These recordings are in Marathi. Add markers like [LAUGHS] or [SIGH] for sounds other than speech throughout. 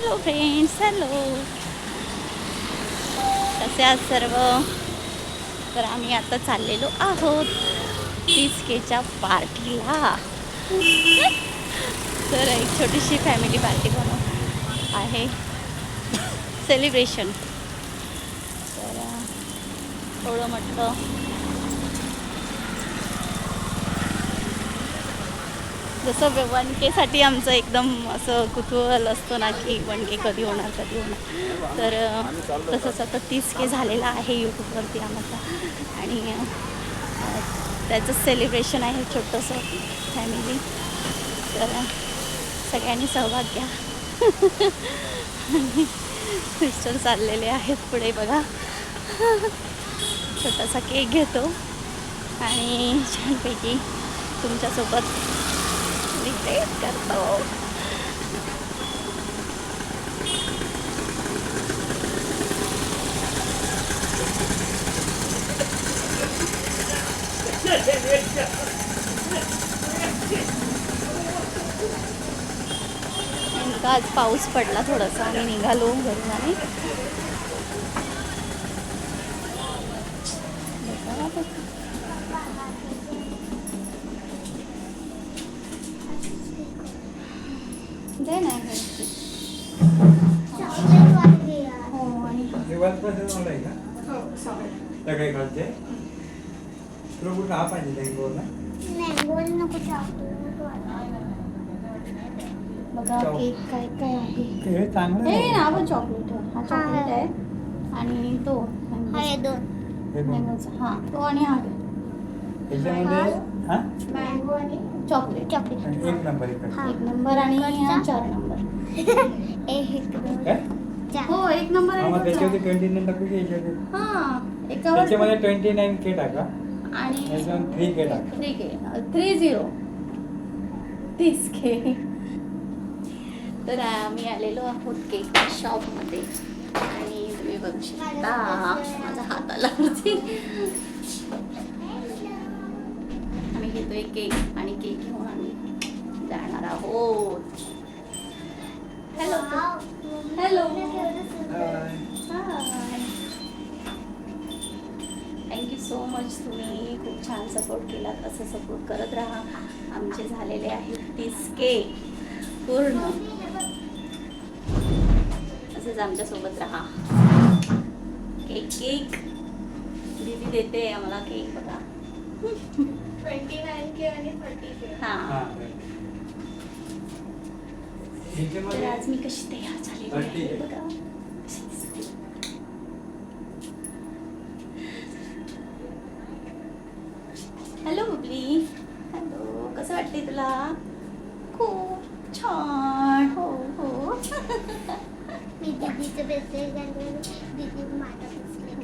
हॅलो फ्रेंड्स हॅलो कसे आहात सर्व? तर आम्ही आता चाललेलो आहोत तीस केच्या पार्टीला. तर एक छोटीशी फॅमिली पार्टी बनव आहे. सेलिब्रेशन तर थोडं म्हटलं जसं वनकेसाठी आमचं एकदम असं कुतूहल असतं ना की वनके कधी होणार कधी होणार. तर तसं तसंच आता तीस के झालेलं आहे यूट्यूबवरती आम्हाला. आणि त्याचं सेलिब्रेशन आहे छोटंसं फॅमिली तर सगळ्यांनी सहभाग घ्या. आणि मिस्टर चाललेले आहेत पुढे बघा. छोटासा केक घेतो. आणि छानपैकी तुमच्यासोबत रिक्वेस्ट करतो आज पाऊस पडला थोडासा. आम्ही निघालो घरून आणि बघा, बघा. दे ना. हे. हो आणि सगळे खालचे तुला कुठं हा पाहिजे टँगोला बघा केक काय काय आहे. हे चांगलं हे. ना आपण चॉकलेट हा चॉकलेट आहे. आणि तो मँगोचा हे बघ. मँगोचा हा तो आणि हा याच्यामध्ये हा? Chocolate chocolate. एक नंबर इकडे. एक नंबर आणि हा चार नंबर. [LAUGHS] काय हो एक नंबर. हा, आहे मग तो त्याच्यावरती चार. ट्वेंटी नाईन टाकू की याच्यावरती हा एकावर त्याच्यामध्ये ट्वेंटी नाईन के टाका. आणि याच्यावर थ्री के टाका. थ्री के थ्री झिरो तीस के तर आम्ही आलेलो आहोत केक शॉपमध्ये आणि तुम्ही बघू शकता माझा हात आला वरती [LAUGHS] आम्ही घेतोय केक आहोत hello hello thank you so much तुम्ही खूप छान सपोर्ट केलात. असं सपोर्ट करत राहा. आमचे झालेले आहेत तीस के पूर्ण. असंच आमच्यासोबत राहा. केक केक दीदी देते. आम्हाला केक बघा. हा, हां right. तर आज मी कशी तयार झालेली आहे ठीक आहे. बघा. हॅलो बुबली हॅलो कसं वाटते तुला? खूप छान. हो हो.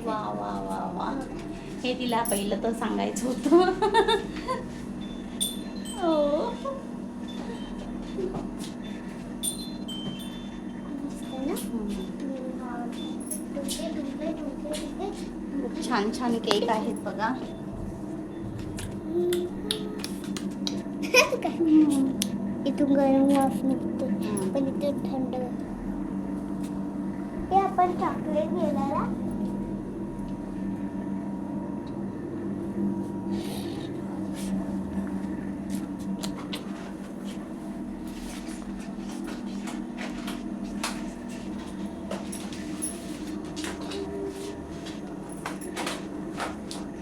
वा वा वा वा. हे तिला पहिलं तर सांगायचं होतं हो खूप छान छान केक आहेत बघा. [LAUGHS] इथून गरम वाफ निघते पण इथून थंड. हे आपण चॉकलेट गेला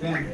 काय?